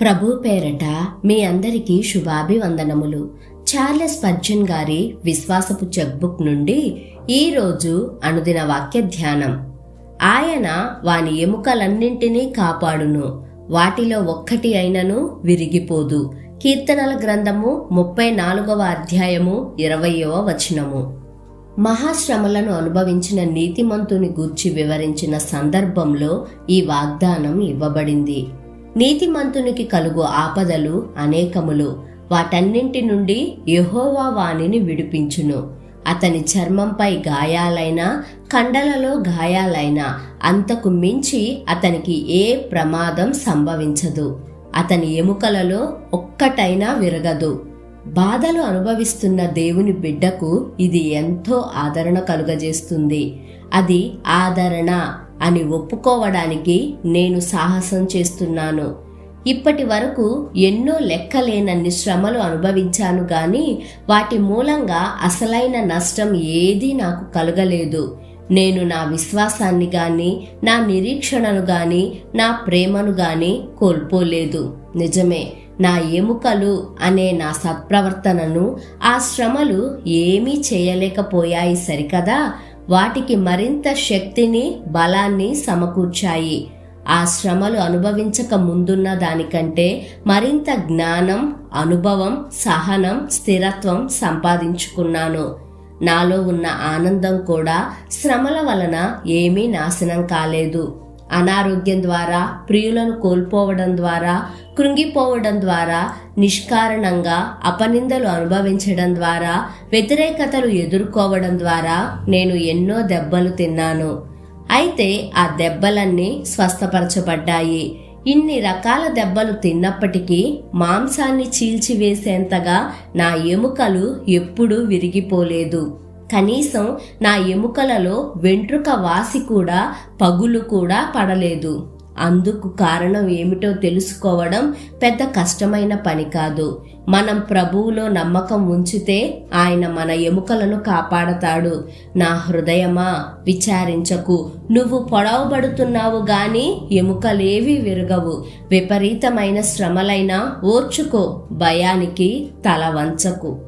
ప్రభు పేరట మీ అందరికీ శుభాభివందనములు. చార్లెస్ పర్జన్ గారి విశ్వాసపు చెక్బుక్ నుండి ఈరోజు అనుదిన వాక్య ధ్యానం. ఆయన వాని ఎముకలన్నింటినీ కాపాడును. వాటిలో ఒక్కటి అయినను విరిగిపోదు. కీర్తనల గ్రంథము ముప్పై నాలుగవ అధ్యాయము ఇరవయవ వచనము. మహాశ్రమలను అనుభవించిన నీతిమంతుని గూర్చి వివరించిన సందర్భంలో ఈ వాగ్దానం ఇవ్వబడింది. నీతిమంతునికి కలుగు ఆపదలు అనేకములు. వాటన్నింటి నుండి యెహోవా వాణిని విడిపించును. అతని చర్మంపై గాయాలైనా కండలలో గాయాలైనా అంతకు మించి అతనికి ఏ ప్రమాదం సంభవించదు. అతని ఎముకలలో ఒక్కటైనా విరగదు. బాధలు అనుభవిస్తున్న దేవుని బిడ్డకు ఇది ఎంతో ఆదరణ కలుగజేస్తుంది. అది ఆదరణ. అని ఒప్పుకోవడానికి నేను సాహసం చేస్తున్నాను. ఇప్పటి వరకు ఎన్నో లెక్కలేనన్ని శ్రమలు అనుభవించాను గాని వాటి మూలంగా అసలైన నష్టం ఏదీ నాకు కలగలేదు. నేను నా విశ్వాసాన్ని గాని నా నిరీక్షణను గాని నా ప్రేమను గాని కోల్పోలేదు. నిజమే నా ఎముకలు అనే నా సత్ప్రవర్తనను ఆ శ్రమలు ఏమీ చేయలేకపోయాయి సరికదా? వాటికి మరింత శక్తిని బలాన్ని సమకూర్చాయి. ఆ శ్రమలు అనుభవించక ముందున్న దానికంటే మరింత జ్ఞానం అనుభవం సహనం స్థిరత్వం సంపాదించుకున్నాను. నాలో ఉన్న ఆనందం కూడా శ్రమల వలన ఏమీ నాశనం కాలేదు. అనారోగ్యం ద్వారా ప్రియులను కోల్పోవడం ద్వారా కృంగిపోవడం ద్వారా నిష్కారణంగా అపనిందలు అనుభవించడం ద్వారా వ్యతిరేకతలు ఎదుర్కోవడం ద్వారా నేను ఎన్నో దెబ్బలు తిన్నాను. అయితే ఆ దెబ్బలన్నీ స్వస్థపరచబడ్డాయి. ఇన్ని రకాల దెబ్బలు తిన్నప్పటికీ మాంసాన్ని చీల్చివేసేంతగా నా ఎముకలు ఎప్పుడూ విరిగిపోలేదు. కనీసం నా ఎముకలలో వెంట్రుక వాసి కూడా పగులు కూడా పడలేదు. అందుకు కారణం ఏమిటో తెలుసుకోవడం పెద్ద కష్టమైన పని కాదు. మనం ప్రభువులో నమ్మకం ఉంచితే ఆయన మన ఎముకలను కాపాడతాడు. నా హృదయమా విచారించకు. నువ్వు పొడవబడుతున్నావు గాని ఎముకలేవి విరగవు. విపరీతమైన శ్రమలైనా ఓర్చుకో. భయానికి తల వంచకు.